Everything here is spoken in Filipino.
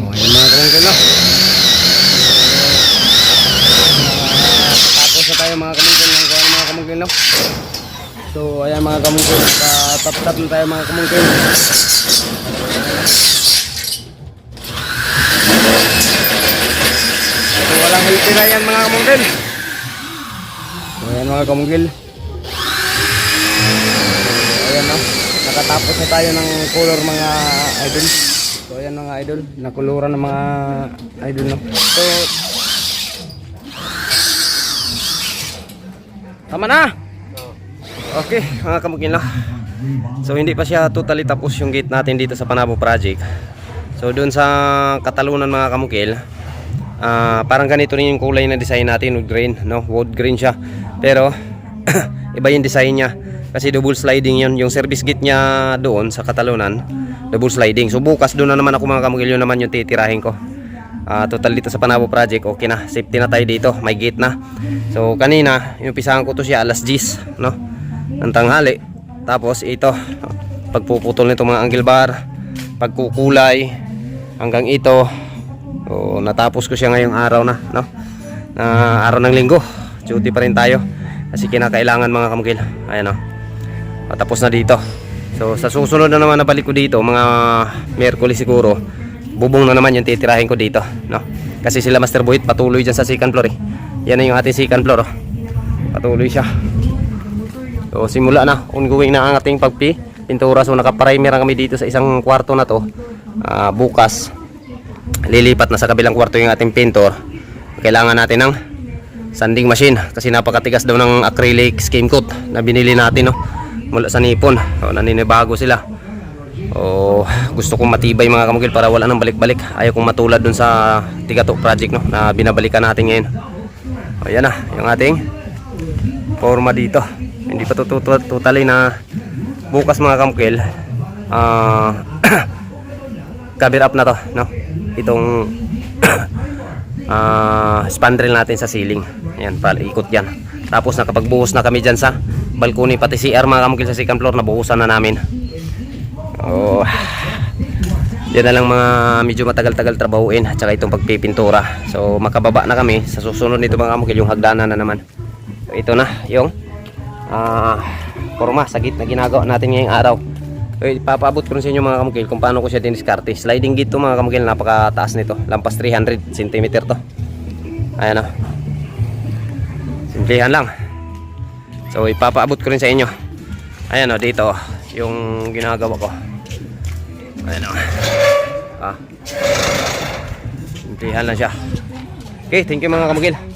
Oh, ayan mga kamungkil no. Tapos na tayo mga kamungkil ng kuha ng mga kamungkil no. So ayan mga kamungkil, tap-tap na tayo mga kamungkil. So walang na yan mga kamungkil. So ayan mga kamungkil. So ayan no. Nakatapos na tayo ng color mga idol. So ayan mga idol, nakuluran ng mga idol no. So Tama na. Okay, mga kamugin no. So hindi pa siya totally tapos yung gate natin dito sa Panabo project. So doon sa Katalunan mga kamukil, ah parang ganito rin yung kulay na design natin, wood green, no? Wood green siya. Pero iba yung design niya kasi double sliding yun yung service gate niya doon sa Katalunan double sliding. So bukas doon na naman ako mga kamugil yun naman yung titirahin ko. Ah, total dito sa Panabo project okay na. Safety na tayo dito may gate na. So kanina inumpisahan ko to siya alas 10 no? Ng tanghali. Tapos ito pagpuputol nito mga angle bar pagkukulay hanggang ito. So, natapos ko siya ngayong araw na no? Na araw ng linggo duty pa rin tayo. Kasi kinakailangan mga kamukil ayan o matapos na dito. So sa susunod na naman na balik ko dito mga Merkulis siguro bubong na naman yung titirahin ko dito no? Kasi sila Master Boyd patuloy dyan sa second floor eh. Yan na yung ating second floor oh. patuloy siya. So simula na. Ongoing na ang ating pagpi pintura so nakaprimer kami dito sa isang kwarto na to. Ah, bukas lilipat na sa kabilang kwarto yung ating pintor. Kailangan natin ng sanding machine kasi napakatigas daw ng acrylic skim coat na binili natin no mula sa Nippon so, naninibago sila. O gusto kong matibay mga kamugil para wala nang balik-balik. Ayaw kong matulad dun sa Tigato project no na binabalikan natin ngayon. O yan na yung ating forma dito. Hindi pa to to- to- totally na bukas mga kamugil. Ah cover up na to no? Itong ah spandrel natin sa ceiling. Yan ikot yan. Tapos nakapagbuhos na kami dyan sa balcony pati CR mga kamukil sa second floor nabuhusan na namin oh yan na lang mga medyo matagal-tagal trabahuin at saka itong pagpipintura so makababa na kami sa susunod nito mga kamukil yung hagdanan na naman so, ito na yung ah forma sa gitna ginagawa natin ngayong araw Okay, papaabot ko rin sa inyo mga kamukil kung paano ko siya diniskarte. Sliding gate to mga kamukil, napakataas nito. Lampas 300 cm to. Ayan o. Simplihan lang. So ipapaabot ko rin sa inyo. Ayan o, dito yung ginagawa ko. Ayan o. Ah. Simplihan lang siya. Okay, thank you mga kamukil.